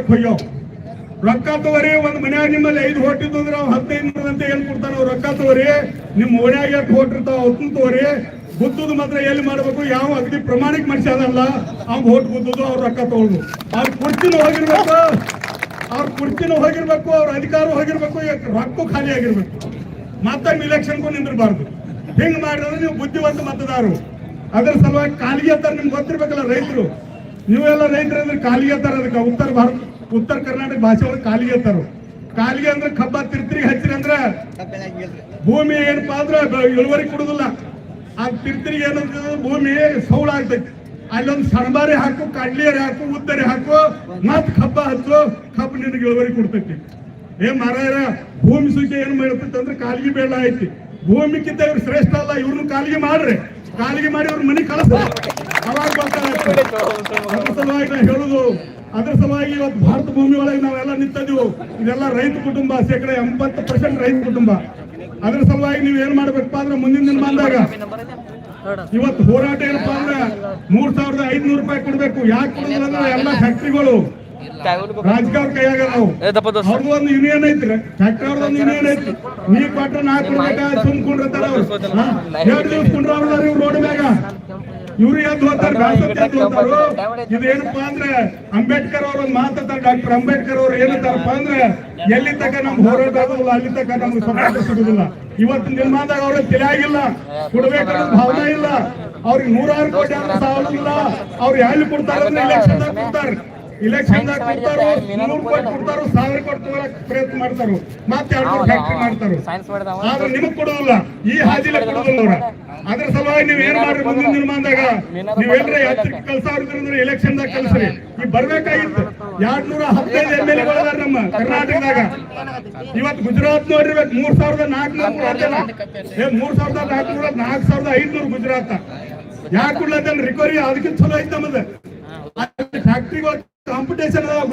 ಮಾಡಕ್ ಹೊಯ್ಯೋ ರೊಕ್ಕ ತಗೋರಿ, ಒಂದ್ ಮನ್ಯಾಗ ನಿಮ್ಮಲ್ಲಿ ಐದು ಹೊಟ್ಟಿದ್ದು ಅಂದ್ರೆ ಅವ್ ಹದಿನೈದು ಅಂತ ಏನ್ ಕೊಡ್ತಾನ ಅವ್ರು ರೊಕ್ಕ ತಗೋರಿ. ನಿಮ್ ಓಣ್ಯಾಗ ಎಷ್ಟು ಹೊಟ್ಟಿರ್ತಾವ ಇರ್ತಾವ ಅವತ್ತನ್ನ ತಗೋರಿ. ಗುದ್ದದು ಮಾತ್ರ ಎಲ್ಲಿ ಮಾಡ್ಬೇಕು, ಯಾವ ಅಗ್ನಿ ಪ್ರಮಾಣಿಕ ಮನುಷ್ಯ ಅದಲ್ಲ ಅವ್ನ್ ಹೋಟ್ ಗುದ್ದದು ಅವ್ರ ರೊಕ್ಕ ತಗೊಳ್ದು. ಅವ್ರ ಕುರ್ಚಿನ ಹೋಗಿರ್ಬೇಕು. ಅವ್ರ ಕುರ್ಚಿನ ಹೋಗಿರ್ಬೇಕು, ಅವ್ರ ಅಧಿಕಾರ ಹೋಗಿರ್ಬೇಕು ರೊಕ್ಕ ಖಾಲಿ ಆಗಿರ್ಬೇಕು. ಮತ್ತೊಮ್ಮೆ ಇಲೆಕ್ಷನ್ಗೂ ನಿಂದಿರಬಾರ್ದು. ಹಿಂಗ್ ಮಾಡಿದ್ರೆ ನೀವು ಬುದ್ಧಿವಂತ ಮತದಾರರು. ಅದ್ರ ಸಲುವಾಗಿ ಕಾಲಿಗೆ ತರ ನಿಮ್ಗೆ ಗೊತ್ತಿರ್ಬೇಕಲ್ಲ ರೈತರು. ನೀವೆಲ್ಲ ರೈತರು ಅಂದ್ರೆ ಕಾಲಿಗೆ ತರ ಅದಕ್ಕೆ ಉತ್ತರ ಭಾರತ ಉತ್ತರ ಕರ್ನಾಟಕ ಭಾಷೆ ಒಳಗೆ ಕಾಲಿಗೆ ಅಂತಾರು ಕಾಲಿಗೆ ಅಂದ್ರೆ ಕಬ್ಬ ತಿರ್ತಿರಿ ಹಚ್ಚಿರಿ ಅಂದ್ರೆ ಭೂಮಿ ಏನಪ್ಪಾ ಅಂದ್ರೆ ಇಳುವರಿ ಕೊಡುದಿಲ್ಲ. ಆ ತಿರ್ತಿರಿಗೆ ಏನಂತ ಭೂಮಿ ಸೌಳ ಆಗ್ತೈತಿ. ಅಲ್ಲೊಂದು ಸಣಬಾರಿ ಹಾಕು, ಕಡ್ಲಿಯರಿ ಹಾಕು, ಉದ್ದರಿ ಹಾಕು ಮತ್ ಕಬ್ಬ ಹಚ್ಚು, ಕಬ್ಬು ನಿನಗೆ ಇಳುವರಿ ಕೊಡ್ತೈತಿ. ಏ ಮಾರಾಯರ, ಭೂಮಿ ಸುಖ ಏನ್ ಮಾಡ್ತೈತಿ ಅಂದ್ರೆ ಕಾಲಿಗೆ ಬೇಡ ಐತಿ. ಭೂಮಿಕ್ಕಿಂತ ಇವ್ರು ಶ್ರೇಷ್ಠ ಅಲ್ಲ ಇವ್ರನ್ನ ಕಾಲಿಗೆ ಮಾಡ್ರಿ. ಕಾಲಿಗೆ ಮಾಡಿ ಅವ್ರ ಮನೆ ಕಳಿಸ್ತಾರೆ ಅವಾಗ ಬರ್ತಾರೆ ಹೇಳುದು ಅದ್ರ ಸಲುವಾಗಿ ಇವತ್ತು ಭಾರತ ಭೂಮಿ ಒಳಗೆ ನಾವೆಲ್ಲ ನಿಂತಿದ್ದೀವಿ. ಇದೆಲ್ಲ ರೈತ ಕುಟುಂಬ, ಶೇಕಡ ಎಂಬತ್ತು ಪರ್ಸೆಂಟ್ ರೈತ ಕುಟುಂಬ. ಅದ್ರ ಸಲುವಾಗಿ ನೀವು ಏನ್ ಮಾಡ್ಬೇಕಪ್ಪ ಅಂದ್ರೆ ಮುಂದಿನ ದಿನ ಬಂದಾಗ ಇವತ್ತು ಹೋರಾಟ ಏನಪ್ಪಾ ಅಂದ್ರೆ ಮೂರ್ ಸಾವಿರದ ಐದ್ನೂರು ರೂಪಾಯಿ ಕೊಡ್ಬೇಕು. ಯಾಕೆ ಕೊಡೋದು ಅಂದ್ರೆ ಎಲ್ಲ ಫ್ಯಾಕ್ಟ್ರಿಗಳು. ರಾಜಕೀಯ ಕೈಯಾಗ ನಾವು ಅವ್ರದ್ದು ಒಂದು ಯೂನಿಯನ್ ಐತ್ರಿ. ಫ್ಯಾಕ್ಟ್ರಿ ಅವ್ರದ್ದು ಒಂದು ಯೂನಿಯನ್ ಐತಿ ನೀ ಕೊಟ್ರೆ ನಾ ಕೊಡ್ಬೇಕ ಅವ್ರು. ಎರಡು ದಿವಸ ಕುಂಡ್ರವ್ರ ಇವ್ರು ರೋಡ್ ಮ್ಯಾಗ. ಇವ್ರು ಎದ್ದು ಹೋಗ್ತಾರೆ ಇದೇನಪ್ಪಾ ಅಂದ್ರೆ ಅಂಬೇಡ್ಕರ್ ಅವ್ರ ಒಂದು ಮಾತಾಡ್ತಾರೆ ಡಾಕ್ಟರ್ ಅಂಬೇಡ್ಕರ್ ಅವ್ರು ಏನಂತಾರಪ್ಪ ಅಂದ್ರೆ ಎಲ್ಲಿ ತಕ ನಮ್ ಹೋರಾಟ ಆಗೋದಿಲ್ಲ ಅಲ್ಲಿ ತಕ ನಮ್ಗೆ ಸ್ವತಂತ್ರ ಸಿಗುದಿಲ್ಲ. ಇವತ್ತು ನಿರ್ಮಾಣದಾಗ ಅವ್ರ ತಿಳಿಯಾಗಿಲ್ಲ ಕೊಡ್ಬೇಕನ್ನೋ ಭಾವನೆ ಇಲ್ಲ. ಅವ್ರಿಗೆ ನೂರಾರು ಕೋಟಿ ಸಾವಿರ ಇಲ್ಲ ಅವ್ರು ಎಲ್ಲಿ ಕೊಡ್ತಾರ ಅಂದ್ರೆ ಕೊಡ್ತಾರೆ. ಇಲೆಕ್ಷನ್ ಕೊಡ್ತಾರೋ ನೂರು ಕೋಟಿ ಕೊಡ್ತಾರೋ ಸಾವಿರ ಕೋಟಿ ತಗೊಳಕ್ ಪ್ರಯತ್ನ ಮಾಡ್ತಾರು ಮತ್ತೆ ಎರಡು ಫ್ಯಾಕ್ಟ್ರಿ ಮಾಡ್ತಾರು. ಆದ್ರೆ ನಿಮಗ್ ಕೊಡೋದಿಲ್ಲ. ಈ ಹಾದಿಲೆ ಕೊಡೋದಿಲ್ಲ ಅವ್ರ. ಅದ್ರ ಸಲುವಾಗಿ ನೀವ್ ಏನ್ ಮಾಡ್ರಿ ಮುಂದಿನ ನಿರ್ಮಾಣದಾಗ? ನೀವೆಲ್ಲರ ಯಾತ್ರಿಕ ಕಲ್ಸಾರ್ದ್ರೆ ಎಲೆಕ್ಷನ್ ದಾಗ ಕಲ್ಸ್ರಿ. ಈ ಬರ್ಬೇಕಾಗಿತ್ತು. ಎರಡ್ ನೂರ ಹದಿನೈದು ಎಂ ಎಲ್ ಎಗಳು ನಮ್ಮ ಕರ್ನಾಟಕದಾಗ. ಇವತ್ ಗುಜರಾತ್ ನೋಡಿರ್ಬೇಕು ಮೂರ್ ಸಾವಿರದ ನಾಲ್ಕುನೂರ ಮೂರ್ ಸಾವಿರದ ನಾಲ್ಕುನೂರ ನಾಲ್ಕ್ ಸಾವಿರದ ಐದ್ನೂರು ಗುಜರಾತ್. ಯಾಕೆ ಕೊಡ್ಲತ್ತ ರಿಕವರಿ ಅದಕ್ಕಿಂತ ಚಲೋ ಐತೆ ನಮ್ಮದು ಫ್ಯಾಕ್ಟ್ರಿಗಳು ಕಾಂಪಿಟೇಷನ್ ಅದಾವ